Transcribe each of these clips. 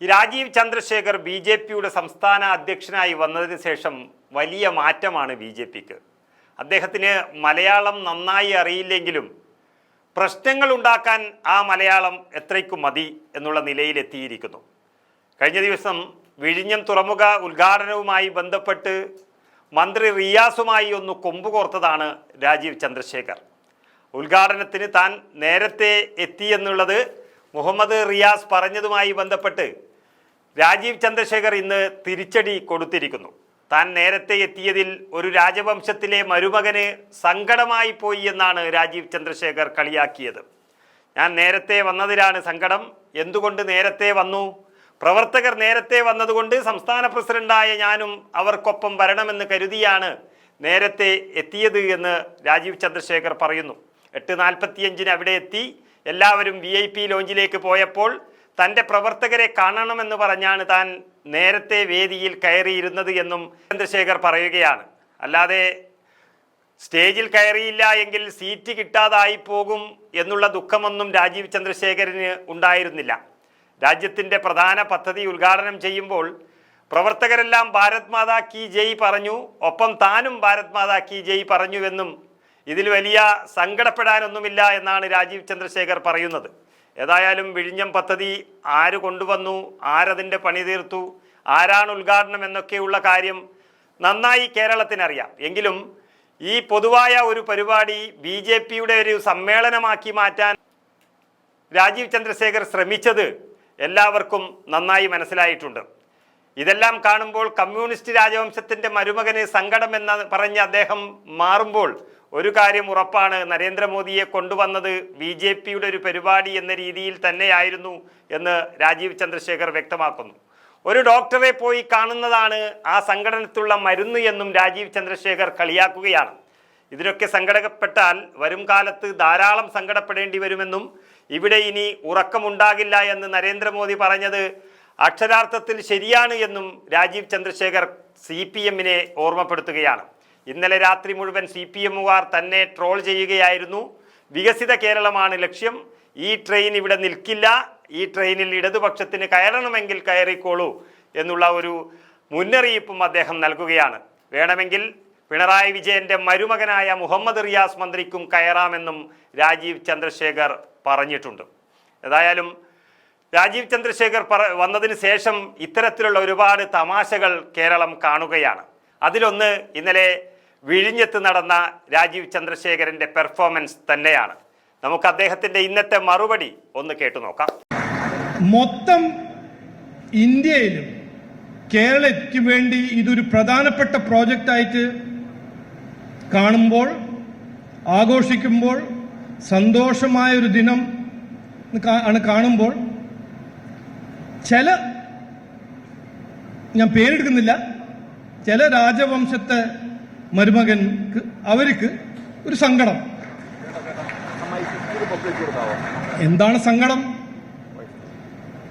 ഈ Rajeev Chandrasekhar B J പിയുടെ സംസ്ഥാന അധ്യക്ഷനായി വന്നതിന് ശേഷം വലിയ മാറ്റമാണ് ബി ജെ പിക്ക്. അദ്ദേഹത്തിന് മലയാളം നന്നായി അറിയില്ലെങ്കിലും പ്രശ്നങ്ങൾ ഉണ്ടാക്കാൻ ആ മലയാളം എത്രയ്ക്കും മതി എന്നുള്ള നിലയിലെത്തിയിരിക്കുന്നു. കഴിഞ്ഞ ദിവസം വിഴിഞ്ഞം തുറമുഖ ഉദ്ഘാടനവുമായി ബന്ധപ്പെട്ട് മന്ത്രി റിയാസുമായി ഒന്ന് കൊമ്പുകോർത്തതാണ് രാജീവ് ചന്ദ്രശേഖർ. ഉദ്ഘാടനത്തിന് താൻ നേരത്തെ എത്തിയെന്നുള്ളത് മുഹമ്മദ് റിയാസ് പറഞ്ഞതുമായി ബന്ധപ്പെട്ട് രാജീവ് ചന്ദ്രശേഖർ ഇന്ന് തിരിച്ചടി കൊടുത്തിരിക്കുന്നു. താൻ നേരത്തെ എത്തിയതിൽ ഒരു രാജവംശത്തിലെ മരുമകന് സങ്കടമായി പോയി എന്നാണ് രാജീവ് ചന്ദ്രശേഖർ കളിയാക്കിയത്. ഞാൻ നേരത്തെ വന്നതിലാണ് സങ്കടം. എന്തുകൊണ്ട് നേരത്തെ വന്നു? പ്രവർത്തകർ നേരത്തെ വന്നതുകൊണ്ട് സംസ്ഥാന പ്രസിഡന്റായ ഞാനും അവർക്കൊപ്പം വരണമെന്ന് കരുതിയാണ് നേരത്തെ എത്തിയത് എന്ന് രാജീവ് ചന്ദ്രശേഖർ പറയുന്നു. എട്ട് നാൽപ്പത്തിയഞ്ചിന് അവിടെ എത്തി. എല്ലാവരും വി ഐ പി ലോഞ്ചിലേക്ക് പോയപ്പോൾ തന്റെ പ്രവർത്തകരെ കാണണമെന്ന് പറഞ്ഞാണ് താൻ നേരത്തെ വേദിയിൽ കയറിയിരുന്നത് എന്നും ചന്ദ്രശേഖർ പറയുകയാണ്. അല്ലാതെ സ്റ്റേജിൽ കയറിയില്ല എങ്കിൽ സീറ്റ് കിട്ടാതായി പോകും എന്നുള്ള ദുഃഖമൊന്നും രാജീവ് ചന്ദ്രശേഖരന് ഉണ്ടായിരുന്നില്ല. രാജ്യത്തിന്റെ പ്രധാന പദ്ധതി ഉദ്ഘാടനം ചെയ്യുമ്പോൾ പ്രവർത്തകരെല്ലാം ഭാരത് മാതാ കി ജയ് പറഞ്ഞു ഒപ്പം താനും ഭാരത് മാതാ കി ജയ് പറഞ്ഞുവെന്നും ഇതിൽ വലിയ സങ്കടപ്പെടാനൊന്നുമില്ല എന്നാണ് രാജീവ് ചന്ദ്രശേഖർ പറയുന്നത്. ഏതായാലും വിഴിഞ്ഞം പദ്ധതി ആര് കൊണ്ടുവന്നു ആരതിന്റെ പണി തീർത്തു ആരാണ് ഉദ്ഘാടനം എന്നൊക്കെയുള്ള കാര്യം നന്നായി കേരളത്തിനറിയാം. എങ്കിലും ഈ പൊതുവായ ഒരു പരിപാടി ബി ജെ പിയുടെ ഒരു സമ്മേളനമാക്കി മാറ്റാൻ രാജീവ് ചന്ദ്രശേഖർ ശ്രമിച്ചത് എല്ലാവർക്കും നന്നായി മനസ്സിലായിട്ടുണ്ട്. ഇതെല്ലാം കാണുമ്പോൾ കമ്മ്യൂണിസ്റ്റ് രാജവംശത്തിന്റെ മരുമകന് സങ്കടം എന്ന് പറഞ്ഞ് അദ്ദേഹം മാറുമ്പോൾ ഒരു കാര്യം ഉറപ്പാണ്. നരേന്ദ്രമോദിയെ കൊണ്ടുവന്നത് ബി ജെ പിയുടെ ഒരു പരിപാടി എന്ന രീതിയിൽ തന്നെയായിരുന്നു എന്ന് രാജീവ് ചന്ദ്രശേഖർ വ്യക്തമാക്കുന്നു. ഒരു ഡോക്ടറെ പോയി കാണുന്നതാണ് ആ സംഘടനത്തിലുള്ള മരുന്ന് എന്നും രാജീവ് ചന്ദ്രശേഖർ കളിയാക്കുകയാണ്. ഇതിനൊക്കെ സങ്കടപ്പെട്ടാൽ വരും കാലത്ത് ധാരാളം സങ്കടപ്പെടേണ്ടി വരുമെന്നും ഇവിടെ ഇനി ഉറക്കമുണ്ടാകില്ല എന്ന് നരേന്ദ്രമോദി പറഞ്ഞത് അക്ഷരാർത്ഥത്തിൽ ശരിയാണ് എന്നും രാജീവ് ചന്ദ്രശേഖർ സി പി എമ്മിനെ ഓർമ്മപ്പെടുത്തുകയാണ്. ഇന്നലെ രാത്രി മുഴുവൻ സി പി എമ്മുകാർ തന്നെ ട്രോൾ ചെയ്യുകയായിരുന്നു. വികസിത കേരളമാണ് ലക്ഷ്യം. ഈ ട്രെയിൻ ഇവിടെ നിൽക്കില്ല. ഈ ട്രെയിനിൽ ഇടതുപക്ഷത്തിന് കയറണമെങ്കിൽ കയറിക്കോളൂ എന്നുള്ള ഒരു മുന്നറിയിപ്പും അദ്ദേഹം നൽകുകയാണ്. വേണമെങ്കിൽ പിണറായി വിജയന്റെ മരുമകനായ മുഹമ്മദ് റിയാസ് മന്ത്രിക്കും കയറാമെന്നും രാജീവ് ചന്ദ്രശേഖർ പറഞ്ഞിട്ടുണ്ട്. ഏതായാലും രാജീവ് ചന്ദ്രശേഖർ പറ വന്നതിന് ശേഷം ഇത്തരത്തിലുള്ള ഒരുപാട് തമാശകൾ കേരളം കാണുകയാണ്. അതിലൊന്ന് ഇന്നലെ വിഴിഞ്ഞത്ത് നടന്ന രാജീവ് ചന്ദ്രശേഖരന്റെ പെർഫോമൻസ് തന്നെയാണ്. നമുക്ക് അദ്ദേഹത്തിന്റെ ഇന്നത്തെ മറുപടി ഒന്ന് കേട്ടു നോക്കാം. മൊത്തം ഇന്ത്യയിലും കേരളയ്ക്ക് വേണ്ടി ഇതൊരു പ്രധാനപ്പെട്ട പ്രോജക്റ്റായിട്ട് കാണുമ്പോൾ ആഘോഷിക്കുമ്പോൾ സന്തോഷമായ ഒരു ദിനം ആണ് കാണുമ്പോൾ ചില ഞാൻ പേരെടുക്കുന്നില്ല ചില രാജവംശത്തെ മരുമകൻക്ക് അവർക്ക് ഒരു സങ്കടം. എന്താണ് സങ്കടം?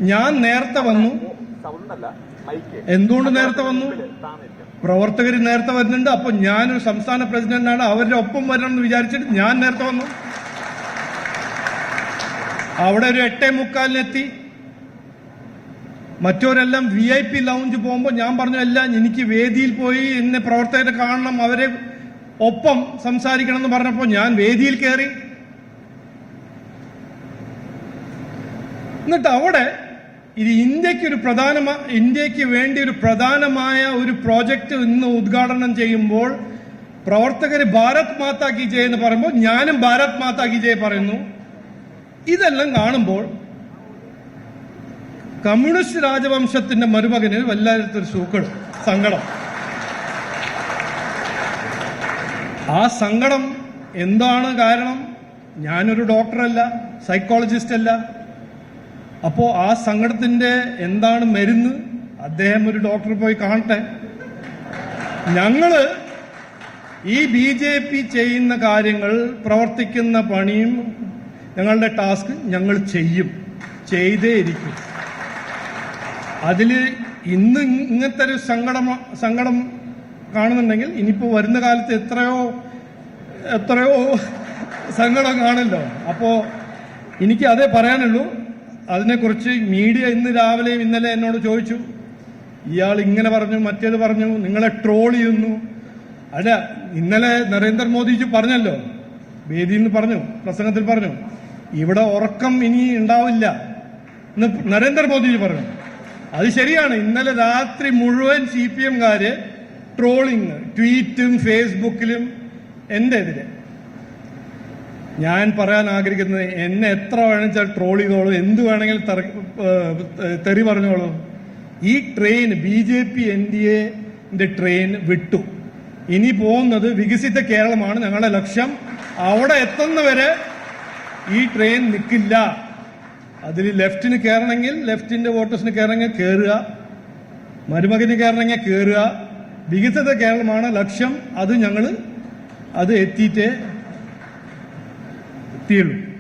ഞാൻ നേരത്തെ വന്നു. എന്തുകൊണ്ട് നേരത്തെ വന്നു? പ്രവർത്തകർ നേരത്തെ വരുന്നുണ്ട്. അപ്പൊ ഒരു സംസ്ഥാന പ്രസിഡന്റാണ്. അവരുടെ ഒപ്പം വരണം എന്ന് വിചാരിച്ചിട്ട് ഞാൻ നേരത്തെ വന്നു. അവിടെ ഒരു എട്ടേ മുക്കാലിനെത്തി. മറ്റവരെല്ലാം വി ഐ പി ലൗഞ്ച് പോകുമ്പോൾ ഞാൻ പറഞ്ഞു അല്ല എനിക്ക് വേദിയിൽ പോയി എന്നെ പ്രവർത്തകരെ കാണണം അവരെ ഒപ്പം സംസാരിക്കണം എന്ന് പറഞ്ഞപ്പോൾ ഞാൻ വേദിയിൽ കയറി എന്നിട്ട് അവിടെ ഇത് ഇന്ത്യയ്ക്ക് ഒരു പ്രധാന ഇന്ത്യയ്ക്ക് വേണ്ടി ഒരു പ്രധാനമായ ഒരു പ്രോജക്റ്റ് ഇന്ന് ഉദ്ഘാടനം ചെയ്യുമ്പോൾ പ്രവർത്തകർ ഭാരത് മാതാ കി ജയ് എന്ന് പറയുമ്പോൾ ഞാനും ഭാരത് മാതാ കി ജയ് പറയുന്നു. ഇതെല്ലാം കാണുമ്പോൾ കമ്മ്യൂണിസ്റ്റ് രാജവംശത്തിന്റെ മരുമകന് വല്ലാത്തൊരു സൂക്കട് സങ്കടം. ആ സങ്കടം എന്താണ് കാരണം? ഞാനൊരു ഡോക്ടറല്ല സൈക്കോളജിസ്റ്റ് അല്ല അപ്പോ ആ സങ്കടത്തിന്റെ എന്താണ് മരുന്ന്? അദ്ദേഹം ഒരു ഡോക്ടറെ പോയി കാണട്ടെ. ഞങ്ങൾ ഈ ബി ജെ പി ചെയ്യുന്ന കാര്യങ്ങൾ പ്രവർത്തിക്കുന്ന പണിയും ഞങ്ങളുടെ ടാസ്ക് ഞങ്ങൾ ചെയ്യും ചെയ്തേ ഇരിക്കും അതിൽ ഇന്ന് ഇങ്ങനത്തെ ഒരു സങ്കടം സങ്കടം കാണുന്നുണ്ടെങ്കിൽ ഇനിയിപ്പോൾ വരുന്ന കാലത്ത് എത്രയോ എത്രയോ സങ്കടം കാണല്ലോ അപ്പോൾ എനിക്ക് അതേ പറയാനുള്ളൂ. അതിനെക്കുറിച്ച് മീഡിയ ഇന്ന് രാവിലെയും ഇന്നലെ എന്നോട് ചോദിച്ചു. ഇയാൾ ഇങ്ങനെ പറഞ്ഞു മറ്റേത് പറഞ്ഞു നിങ്ങളെ ട്രോൾ ചെയ്യുന്നു. അല്ല ഇന്നലെ നരേന്ദ്രമോദിജി പറഞ്ഞല്ലോ. വേദിയിൽ നിന്ന് പറഞ്ഞു പ്രസംഗത്തിൽ പറഞ്ഞു. ഇവിടെ ഉറക്കം ഇനി ഉണ്ടാവില്ല എന്ന് നരേന്ദ്രമോദിജി പറഞ്ഞു. അത് ശരിയാണ്. ഇന്നലെ രാത്രി മുഴുവൻ സി പി എംകാര് ട്രോളിങ് ട്വീറ്റും ഫേസ്ബുക്കിലും എന്റെ എതിരെ. ഞാൻ പറയാൻ ആഗ്രഹിക്കുന്നത് എന്നെ എത്ര വേണമെച്ചാൽ ട്രോൾ ചെയ്തോളൂ. എന്ത് വേണമെങ്കിലും തെറി പറഞ്ഞോളൂ. ഈ train B J P N D എന്റെ ട്രെയിൻ വിട്ടു. ഇനി പോകുന്നത് വികസിത കേരളമാണ് ഞങ്ങളുടെ ലക്ഷ്യം. അവിടെ എത്തുന്നവരെ ഈ ട്രെയിൻ നിൽക്കില്ല അതിൽ ലെഫ്റ്റിന് കയറണമെങ്കിൽ ലെഫ്റ്റിന്റെ വോട്ടേഴ്സിന് കയറണമെങ്കിൽ കയറുക മരുമകന് കയറണമെങ്കിൽ കയറുക. വികസിത കേരളമാണ്. ലക്ഷ്യം അത് ഞങ്ങൾ അത് എത്തിയിട്ടേ എത്തിയുള്ളൂ.